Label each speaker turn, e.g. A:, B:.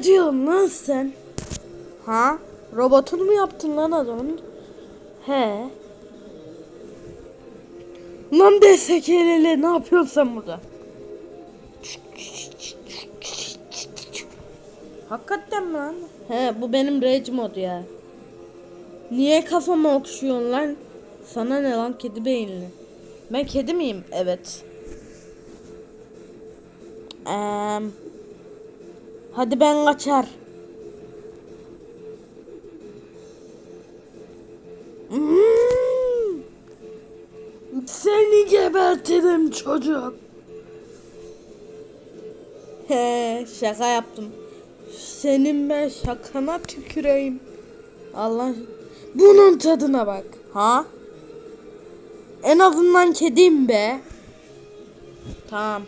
A: Ne diyorsun lan sen? Ha? Robotunu mu yaptın lan adamın? He. Lan desek elele ne yapıyorsun sen burada? Hakikaten mi lan? He bu benim rage modu ya. Niye kafama okşuyorsun lan? Sana ne lan kedi beyinli? Ben kedi miyim? Evet. Eee... Hadi ben kaçar. Hmm. Seni gebertirim çocuk. He şaka yaptım. Senin ben şakana tüküreyim. Allah bunun tadına bak. Ha? En azından kediyim be. Tamam.